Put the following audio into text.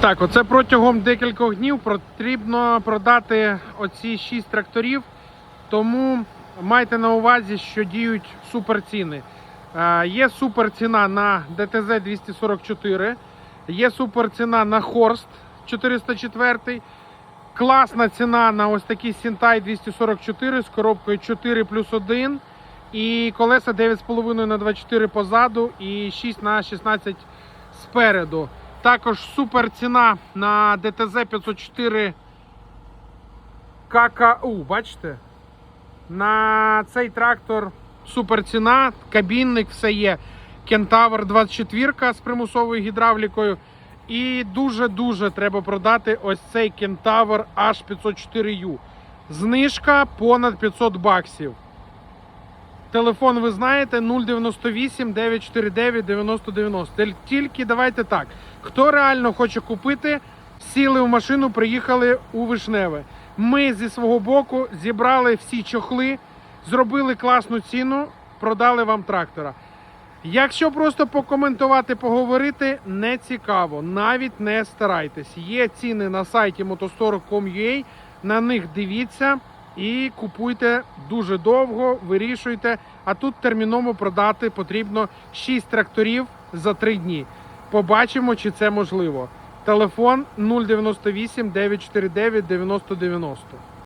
Так, оце протягом декількох днів потрібно продати оці 6 тракторів, тому майте на увазі, що діють суперціни. Е, Є суперціна на ДТЗ 244, є суперціна на Хорст 404, класна ціна на ось такий Сінтай 244 з коробкою 4 плюс 1 і колеса 9,5 на 24 позаду і 6 на 16 спереду. Також супер ціна на ДТЗ 504 ККУ, бачите? На цей трактор супер ціна, кабінник, все є. Кентавр 24 з примусовою гідравлікою. І дуже-дуже треба продати ось цей Кентавр H504U. Знижка понад 500 баксів. Телефон ви знаєте 098 949 9090. Тільки давайте так. Хто реально хоче купити, сіли в машину, приїхали у Вишневе. Ми зі свого боку зібрали всі чохли, зробили класну ціну, продали вам трактора. Якщо просто покоментувати, поговорити, не цікаво, навіть не старайтесь. Є ціни на сайті motostore.com.ua, на них дивіться і купуйте дуже довго, вирішуйте. А тут терміново продати потрібно 6 тракторів за 3 дні. Побачимо, чи це можливо. Телефон 098 949 9090.